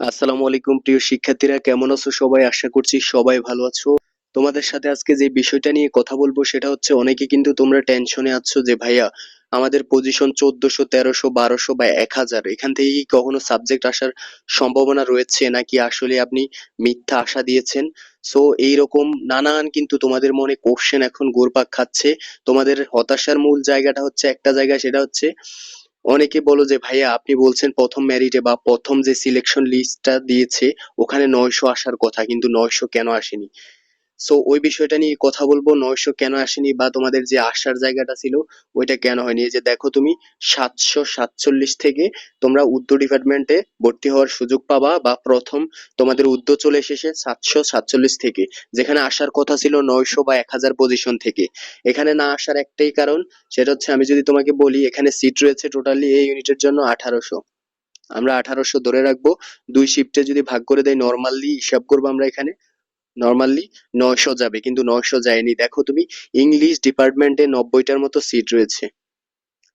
আসসালামু আলাইকুম, প্রিয় শিক্ষার্থীরা, কেমন আছো সবাই? আশা করছি সবাই ভালো আছো। তোমাদের সাথে আজকে যে বিষয়টা নিয়ে কথা বলব সেটা হচ্ছে, অনেকে কিন্তু তোমরা টেনশনে আছো যে, ভাইয়া, আমাদের পজিশন চোদ্দশো, তেরোশো, বারোশো বা এক হাজার, এখান থেকে কি কখনো সাবজেক্ট আসার সম্ভাবনা রয়েছে নাকি আসলে আপনি মিথ্যা আশা দিয়েছেন? সো এইরকম নানান কিন্তু তোমাদের মনে কোশ্চেন এখন গোরপাক খাচ্ছে। তোমাদের হতাশার মূল জায়গাটা হচ্ছে একটা জায়গা, সেটা হচ্ছে অনেকে বলো যে, ভাইয়া, আপনি বলছেন প্রথম মেরিটে বা প্রথম যে সিলেকশন লিস্টটা দিয়েছে, ওখানে নয়শো আসার কথা, কিন্তু নয়শো কেন আসেনি? সো ওই বিষয়টা নিয়ে কথা বলব। নয়শো কেন আসেনি বা তোমাদের যে আসার জায়গাটা ছিল, ওইটা কেন হয়নি? যে দেখো তুমি, সাতশো সাতচল্লিশ থেকে তোমরা উদ্যোগ ডিপার্টমেন্টে ভর্তি হওয়ার সুযোগ পাবা বা প্রথম তোমাদের উদ্যোগ চলে এসেছে সাতশো সাতচল্লিশ থেকে, যেখানে আসার কথা ছিল নয়শো বা এক হাজার পজিশন থেকে। এখানে না আসার একটাই কারণ, সেটা হচ্ছে আমি যদি তোমাকে বলি, এখানে সিট রয়েছে টোটালি এই ইউনিটের জন্য আঠারোশো। আমরা আঠারোশো ধরে রাখব। দুই শিফটে যদি ভাগ করে দেয় নর্মালি হিসাব করব আমরা এখানে। নর্মালি নয়শো যাবে, কিন্তু নশো যায়নি। দেখো তুমি ইংলিশ ডিপার্টমেন্টে নব্বইটার মতো সিট রয়েছে।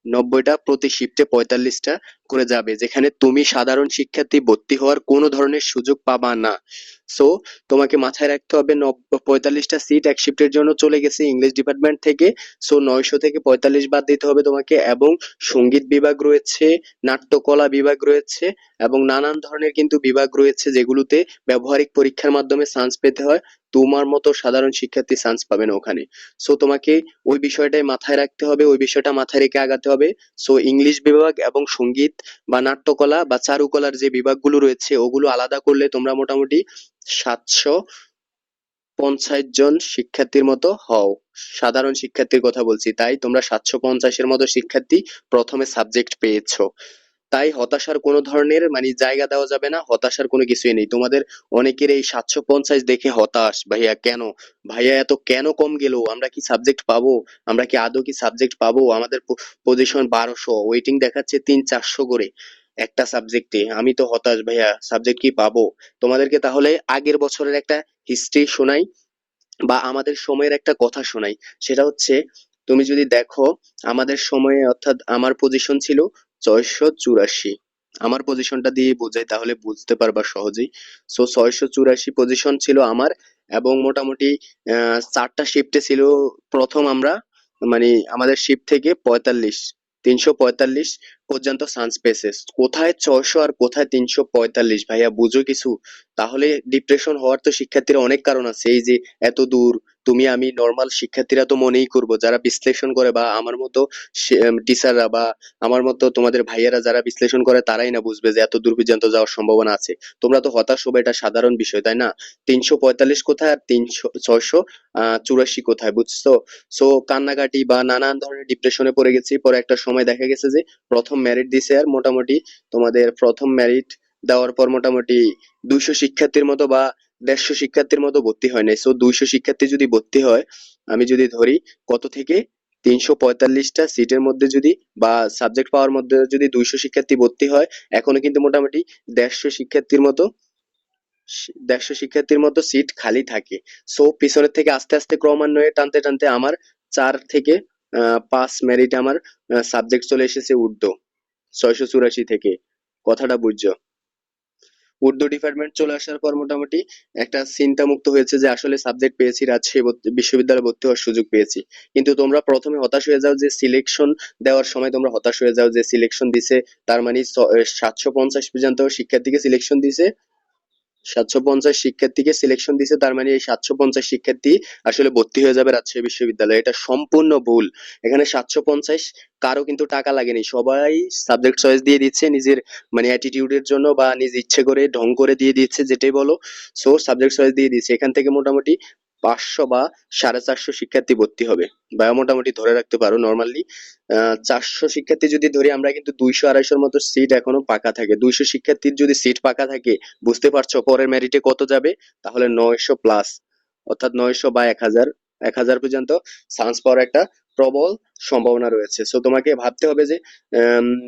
নব্বইটা প্রতি শিফটে পঁয়তাল্লিশটা করে যাবে, যেখানে তুমি সাধারণ শিক্ষার্থী ভর্তি হওয়ার কোনো ধরনের সুযোগ পাবা না। সো তোমাকে মাথায় রাখতে হবে পঁয়তাল্লিশটা সিট এক শিফটের জন্য চলে গেছে ইংলিশ ডিপার্টমেন্ট থেকে। সো নয়শো থেকে পঁয়তাল্লিশ বাদ দিতে হবে তোমাকে এবং সংগীত বিভাগ রয়েছে, নাট্যকলা বিভাগ রয়েছে এবং নানান ধরনের কিন্তু বিভাগ রয়েছে যেগুলোতে ব্যবহারিক পরীক্ষার মাধ্যমে চান্স পেতে হয়। তোমার মতো সাধারণ শিক্ষার্থী চান্স পাবে না ওখানে। সো তোমাকে ওই বিষয়টাই মাথায় রাখতে হবে, ওই বিষয়টা মাথায় রেখে আগাতে হবে। সো ইংলিশ বিভাগ এবং সংগীত বা নাট্যকলা বা চারুকলার যে বিভাগগুলো রয়েছে, ওগুলো আলাদা করলে তোমরা মোটামুটি সাতশো পঞ্চাশ জন শিক্ষার্থীর মতো হও। সাধারণ শিক্ষার্থীর কথা বলছি, তাই তোমরা সাতশো পঞ্চাশের মতো শিক্ষার্থী প্রথমে সাবজেক্ট পেয়েছ। তাই হতাশার কোনো ধরনের মানে জায়গা দেওয়া যাবে না, হতাশার কোনো কিছুই নেই। তোমাদের অনেকের এই সাতশো পঞ্চাশ দেখে হতাশ, ভাইয়া, কেন? ভাইয়া, এত কেন কম গেল? আমরা কি সাবজেক্ট পাবো? আমরা কি আদৌ কি সাবজেক্ট পাবো? আমাদের পজিশন বারোশো ওয়েটিং দেখাচ্ছে তিন চারশো করে একটা সাবজেক্টে আমি তো হতাশ, ভাইয়া সাবজেক্ট কি পাবো? তোমাদেরকে তাহলে আগের বছরের একটা হিস্ট্রি শোনাই বা আমাদের সময়ের একটা কথা শোনাই। সেটা হচ্ছে, তুমি যদি দেখো, আমাদের সময়ে অর্থাৎ আমার পজিশন ছিল ছয়শো চুরাশি আমার পজিশনটা দিয়ে বোঝাই, তাহলে বুঝতে পারবা সহজেই। সো ছয়শো চুরাশি পজিশন ছিল আমার এবং মোটামুটি চারটা শিফটে ছিল প্রথম আমরা মানে আমাদের শিফট থেকে পঁয়তাল্লিশ, তিনশো পঁয়তাল্লিশ পর্যন্ত চান্স পেয়েছে। কোথায় ছয়শো আর কোথায় তিনশো পঁয়তাল্লিশ? ভাইয়া, বুঝো কিছু? তাহলে ডিপ্রেশন হওয়ার তো শিক্ষার্থীরা অনেক কারণ আছে। এই যে এত দূর, তুমি আমি নর্মাল শিক্ষার্থীরা তো মনেই করব। যারা বিশ্লেষণ করে বা আমার মতো টিচাররা বা আমার মতো তোমাদের ভাইয়েরা যারা বিশ্লেষণ করে, তারাই না বুঝবে যে এত দূর পর্যন্ত যাওয়ার সম্ভাবনা আছে। তোমরা তো হতাশ হবে, এটা সাধারণ বিষয়, তাই না? তিনশো পঁয়তাল্লিশ কোথায় আর তিনশো, ছয়শো, আহ, চুরাশি কোথায়, বুঝছ? সো কান্নাকাটি বা নানান ধরনের ডিপ্রেশনে পড়ে গেছি। পরে একটা সময় দেখা গেছে যে প্রথম মেরিট দিছে আর মোটামুটি তোমাদের প্রথম মেরিট দেওয়ার পর মোটামুটি দুইশো শিক্ষার্থীর মতো বা দেড়শো শিক্ষার্থীর মতো ভর্তি হয় নাই। সো দুইশো শিক্ষার্থী যদি ভর্তি হয়, আমি যদি ধরি কত থেকে? তিনশো পঁয়তাল্লিশটা সিটের মধ্যে যদি বা সাবজেক্ট পাওয়ার মধ্যে যদি দুইশো শিক্ষার্থী ভর্তি হয়, এখনও কিন্তু মোটামুটি দেড়শো শিক্ষার্থীর মতো দেড়শো শিক্ষার্থীর মতো সিট খালি থাকে। সো পিছনের থেকে আস্তে আস্তে ক্রমান্বয়ে টানতে টানতে আমার চার থেকে পাঁচ মেরিট আমার সাবজেক্ট চলে এসেছে উর্দু, ছয়শো চুরাশি থেকে। কথাটা বুঝছ? উর্দু ডিপার্টমেন্ট চলে আসার পর মোটামুটি একটা চিন্তা মুক্ত হয়েছে যে আসলে সাবজেক্ট পেয়েছি, রাজশাহী বিশ্ববিদ্যালয়ে ভর্তি হওয়ার সুযোগ পেয়েছি। কিন্তু তোমরা প্রথমে হতাশ হয়ে যাও যে সিলেকশন দেওয়ার সময় তোমরা হতাশ হয়ে যাও যে সিলেকশন দিছে, তার মানে সাতশো পঞ্চাশ পর্যন্ত শিক্ষার্থীকে সিলেকশন দিছে সাতশো পঞ্চাশ শিক্ষার্থীকে সিলেকশন দিছে, তার মানে এই সাতশো পঞ্চাশ শিক্ষার্থী আসলে ভর্তি হয়ে যাবে রাজশাহী বিশ্ববিদ্যালয়ে। এটা সম্পূর্ণ ভুল। এখানে সাতশো পঞ্চাশ কারও কিন্তু টাকা লাগেনি। সবাই সাবজেক্ট চয়েস দিয়ে দিচ্ছে, নিজের মানে অ্যাটিটিউডের জন্য বা নিজ ইচ্ছে করে, ঢং করে দিয়ে দিচ্ছে, যেটাই বলো। সো সাবজেক্ট চয়েস দিয়ে দিচ্ছে। এখান থেকে মোটামুটি পাঁচশো বা সাড়ে চারশো শিক্ষার্থী ভর্তি হবে। বা মোটামুটি ধরে রাখতে পারো নর্মালি চারশো শিক্ষার্থী যদি ধরি, আমরা কিন্তু দুইশো আড়াইশোর মতো সিট এখনও পাকা থাকে। দুইশো শিক্ষার্থীর যদি সিট পাকা থাকে, বুঝতে পারছ পরের মেরিটে কত যাবে? তাহলে নয়শো প্লাস অর্থাৎ নয়শো বা এক হাজার। এক হাজার পর্যন্ত চান্স পাওয়ার একটা প্রবল সম্ভাবনা রয়েছে। সো তোমাকে ভাবতে হবে যে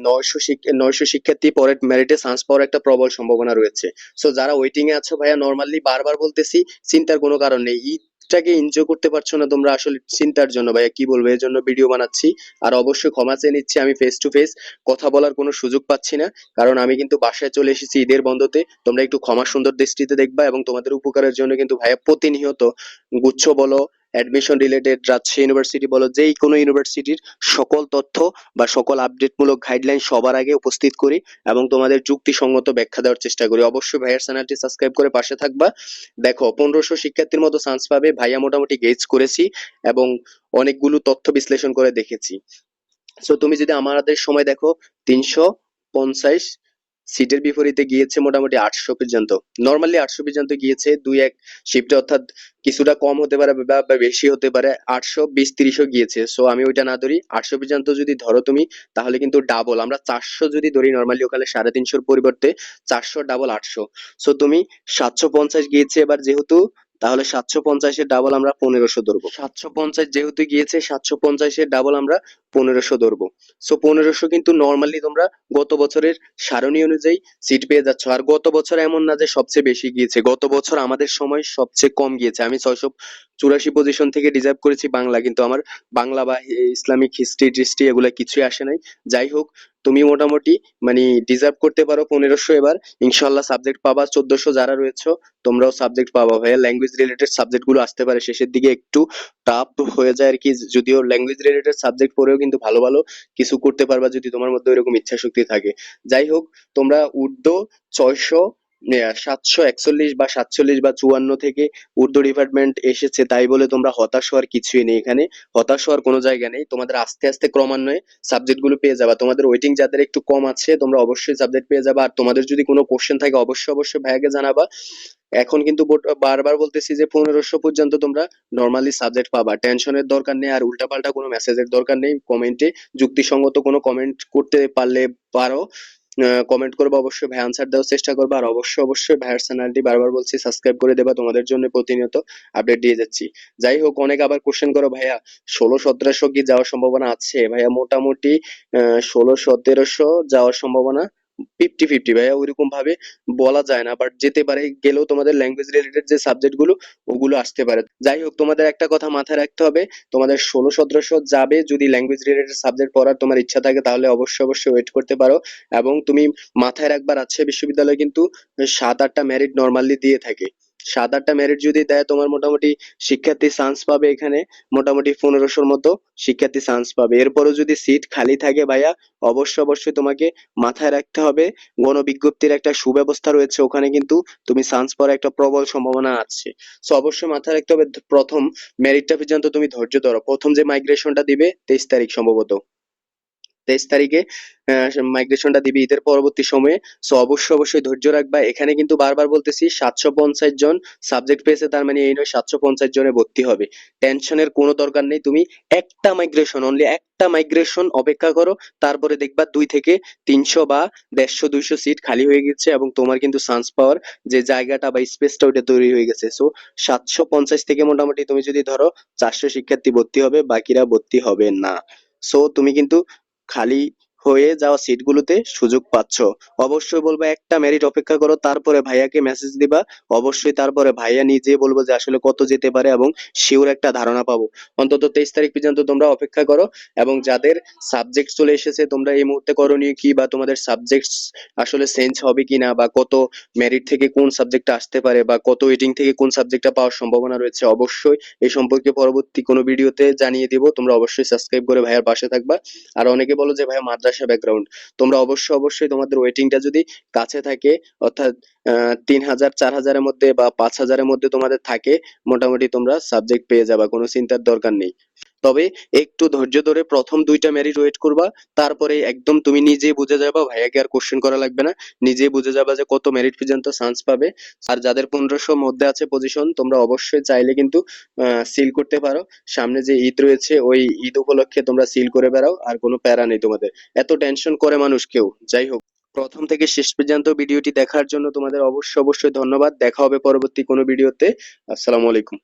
নয়শো নয়শো শিক্ষার্থী পরের মেরিটে চান্স পাওয়ার একটা প্রবল সম্ভাবনা রয়েছে। সো যারা ওয়েটিং এ আছো ভাইয়া নর্মালি বারবার বলতেছি, চিন্তার কোনো কারণ নেই। লাইফটাকে এনজয় করতে পারছ না, তোমরা আসলে চিন্তার জন্য ভাইয়া, কি বলব এর জন্য ভিডিও বানাচ্ছি। আর অবশ্যই ক্ষমা চেয়ে নিচ্ছি আমি ফেস টু ফেস কথা বলার কোনো সুযোগ পাচ্ছি না। কারণ আমি কিন্তু বাসায় চলে এসেছি ঈদের বন্ধতে, তোমরা একটু ক্ষমা সুন্দর দৃষ্টিতে দেখবা এবং তোমাদের উপকারের জন্য কিন্তু ভাইয়া প্রতিনিয়ত গুচ্ছ বলো অ্যাডমিশন রিলেটেড রাজশাহী ইউনিভার্সিটি বলো, যেই কোনো ইউনিভার্সিটির সকল তথ্য বা সকল আপডেটমূলক গাইডলাইন সবার আগে উপস্থিত করি এবং তোমাদের যুক্তিসঙ্গত ব্যাখ্যা দেওয়ার চেষ্টা করি। অবশ্যই ভাইয়ার চ্যানেলটি সাবস্ক্রাইব করে পাশে থাকবা। দেখো, পনেরোশো শিক্ষার্থীর মতো চান্স পাবে ভাইয়া মোটামুটি গেজ করেছি এবং অনেকগুলো তথ্য বিশ্লেষণ করে দেখেছি। সো তুমি যদি আমাদের সময় দেখো, তিনশো পঞ্চাশ সিটের বিপরীতে গিয়েছে মোটামুটি আটশো পর্যন্ত। নর্মালি আটশো পর্যন্ত গিয়েছে, দুই এক শিফটে অর্থাৎ কিছুটা কম হতে পারে বা বেশি হতে পারে, আটশো বিশ তিরিশও গিয়েছে। সো আমি ওইটা না ধরি, আটশো পর্যন্ত যদি ধরো তুমি, তাহলে কিন্তু ডাবল আমরা চারশো যদি ধরি নর্মালি ওখানে সাড়ে তিনশোর পরিবর্তে চারশো ডাবল আটশো। সো তুমি সাতশো পঞ্চাশ গিয়েছে, এবার যেহেতু তাহলে সাতশো পঞ্চাশের ডাবল আমরা পনেরোশো ধরবো। সাতশো পঞ্চাশ যেহেতু গিয়েছে, সাতশো পঞ্চাশের ডাবল আমরা পনেরোশো ধরবো। সো পনেরোশো কিন্তু নর্মালি তোমরা গত বছরের সারণী অনুযায়ী সিট পেয়ে যাচ্ছ। আর গত বছর এমন না যে সবচেয়ে বেশি গিয়েছে, গত বছর আমাদের সময় সবচেয়ে কম গিয়েছে। আমি ছয়শো চুরাশি পজিশন থেকে রিজার্ভ করেছি বাংলা, কিন্তু আমার বাংলা বা ইসলামিক হিস্ট্রি টিস্ট্রি এগুলা কিছুই আসে নাই। যাই হোক, তুমি মোটামুটি মানে ডিজার্ভ করতে পারো পনেরোশো এবার। ইনশাল্লাহ সাবজেক্ট পাবা। চোদ্দশো যারা রয়েছে, তোমরাও সাবজেক্ট পাবা ভাইয়া। ল্যাঙ্গুয়েজ রিলেটেড সাবজেক্টগুলো আসতে পারে। শেষের দিকে একটু টাফ হয়ে যায় আর কি। যদিও ল্যাঙ্গুয়েজ রিলেটেড সাবজেক্ট পড়েও কিন্তু ভালো ভালো কিছু করতে পারবা যদি তোমার মধ্যে ওইরকম ইচ্ছা শক্তি থাকে। যাই হোক, তোমরা উর্দু ছয়শো সাতশো একচল্লিশ বা সাতচল্লিশ বা চুয়ান্ন থেকে উর্দু ডিপার্টমেন্ট এসেছে, তাই বলে তোমরা হতাশ হওয়ার কিছুই নেই এখানে। হতাশ হওয়ার কোনো জায়গা নেই। তোমাদের আস্তে আস্তে ক্রমান্বয়ে সাবজেক্টগুলো পেয়ে যাবা। তোমাদের ওয়েটিং যাদের একটু কম আছে, তোমরা অবশ্যই সাবজেক্ট পেয়ে যাবা। আর তোমাদের যদি কোনো কোশ্চেন থাকে, অবশ্যই অবশ্যই ভাইয়াকে জানাবা। এখন কিন্তু বারবার বলতেছি যে পনেরোশো পর্যন্ত তোমরা নর্মালি সাবজেক্ট পাবা। টেনশনের দরকার নেই, আর উল্টাপাল্টা কোনো মেসেজের দরকার নেই। কমেন্টে যুক্তিসঙ্গত কোনো কমেন্ট করতে পারলে পারো। কমেন্ট করব, অবশ্যই ভাই আনসার দেওয়ার চেষ্টা করব। আর অবশ্যই অবশ্যই ভাইয়ের চ্যানেলটি বারবার বলছি সাবস্ক্রাইব করে দেবা, তোমাদের জন্য প্রতিনিয়ত আপডেট দিয়ে যাচ্ছি। যাই হোক, অনেক আবার কোশ্চেন করো ভাইয়া। ষোলো, সতেরোশো কি যাওয়ার সম্ভাবনা আছে? ভাইয়া, মোটামুটি ষোলো, সতেরোশো যাওয়ার সম্ভাবনা ফিফটি ফিফটি ভাইয়া ওইরকম ভাবে বলা যায় না বাট যেতে পারে, গেলেও তোমাদের ল্যাঙ্গুয়েজ রিলেটেড যে সাবজেক্টগুলো, ওগুলো আসতে পারে। যাই হোক, তোমাদের একটা কথা মাথায় রাখতে হবে, তোমাদের ষোলো সদস্য যাবে, যদি ল্যাঙ্গুয়েজ রিলেটেড সাবজেক্ট পড়ার তোমার ইচ্ছা থাকে, তাহলে অবশ্যই অবশ্যই ওয়েট করতে পারো। এবং তুমি মাথায় রাখবা রাজশাহী বিশ্ববিদ্যালয় কিন্তু সাত আটটা মেরিট নর্মালি দিয়ে থাকে। সাত আটটা মেরিট যদি দেয়, তোমার মোটামুটি শিক্ষার্থী চান্স পাবে এখানে। মোটামুটি পনেরোশোর মতো শিক্ষার্থী চান্স পাবে। এরপরও যদি সিট খালি থাকে ভাইয়া অবশ্যই অবশ্যই তোমাকে মাথায় রাখতে হবে। গণবিজ্ঞপ্তির একটা সুব্যবস্থা রয়েছে, ওখানে কিন্তু তুমি চান্স পাওয়ার একটা প্রবল সম্ভাবনা আছে। সো অবশ্যই মাথায় রাখতে হবে। প্রথম মেরিটটা পর্যন্ত তুমি ধৈর্য ধরো। প্রথম যে মাইগ্রেশনটা দিবে, তেইশ তারিখ সম্ভবত। তেইশ তারিখে মাইগ্রেশনটা দিবে ঈদের পরবর্তী সময়ে। সো অবশ্যই অবশ্যই ধৈর্য রাখবা। এখানে কিন্তু বারবার বলতেছি, সাতশো পঞ্চাশ জন সাবজেক্ট পেয়েছে, তার মানে এই নয়, সাতশো পঞ্চাশ জনে ভর্তি হবে। টেনশনের কোনো দরকার নেই। তুমি একটা মাইগ্রেশন অনলি একটা মাইগ্রেশন অপেক্ষা করো। তারপরে দেখবা দুই থেকে তিনশো বা দেড়শো, দুইশো সিট খালি হয়ে গেছে এবং তোমার কিন্তু চান্স পাওয়ার যে জায়গাটা বা স্পেসটা ওইটা তৈরি হয়ে গেছে। সো সাতশো পঞ্চাশ থেকে মোটামুটি তুমি যদি ধরো, চারশো শিক্ষার্থী ভর্তি হবে, বাকিরা ভর্তি হবে না। সো তুমি কিন্তু খালি হয়ে যাওয়া সিটগুলোতে সুযোগ পাচ্ছ। অবশ্যই বলব একটা মেরিট অপেক্ষা করো, তারপরে ভাইয়াকে মেসেজ দিবা। অবশ্যই তারপরে ভাইয়া নিজে বলব যে আসলে কত যেতে পারে এবং শিওর একটা ধারণা পাবো। অন্তত তেইশ তারিখ পর্যন্ত তোমরা অপেক্ষা করো এবং যাদের সাবজেক্ট চলে এসেছে তোমরা এই মুহূর্তে করণীয় কি বা তোমাদের সাবজেক্ট আসলে চেঞ্জ হবে কিনা বা কত মেরিট থেকে কোন সাবজেক্টটা আসতে পারে বা কত ওয়েটিং থেকে কোন সাবজেক্টটা পাওয়ার সম্ভাবনা রয়েছে অবশ্যই এই সম্পর্কে পরবর্তী কোনো ভিডিওতে জানিয়ে দিব। তোমরা অবশ্যই সাবস্ক্রাইব করে ভাইয়ার পাশে থাকবা। আর অনেকে বলো যে ভাইয়া মাদ্রাসা ব্যাকগ্রাউন্ড তোমরা অবশ্যই অবশ্যই তোমাদের ওয়েটিংটা যদি কাছে থাকে, অর্থাৎ তিন হাজার, চার হাজারের মধ্যে বা পাঁচ হাজারের মধ্যে তোমাদের থাকে, মোটামুটি তোমরা সাবজেক্ট পেয়ে যাবা, কোনো চিন্তার দরকার নেই। তবে একটু ধৈর্য ধরে প্রথম দুইটা মেরিট ওয়েট করবা, তারপরে একদম তুমি নিজে বুঝে যাবা, ভাইয়াকে আর কোশ্চেন করা লাগবে না। নিজে বুঝে যাবা যে কত মেরিট পর্যন্ত চান্স পাবে। আর যাদের পনেরোশো মধ্যে আছে পজিশন তোমরা অবশ্যই চাইলে কিন্তু সিল করতে পারো। সামনে যে ঈদ রয়েছে, ওই ঈদ উপলক্ষে তোমরা সিল করে বেড়াও, আর কোনো প্যারা নেই তোমাদের। এত টেনশন করে মানুষ কেউ, যাই হোক। প্রথম থেকে শেষ পর্যন্ত ভিডিওটি দেখার জন্য তোমাদের অবশ্যই অবশ্যই ধন্যবাদ। দেখা হবে পরবর্তী কোনো ভিডিওতে। আসসালামু আলাইকুম।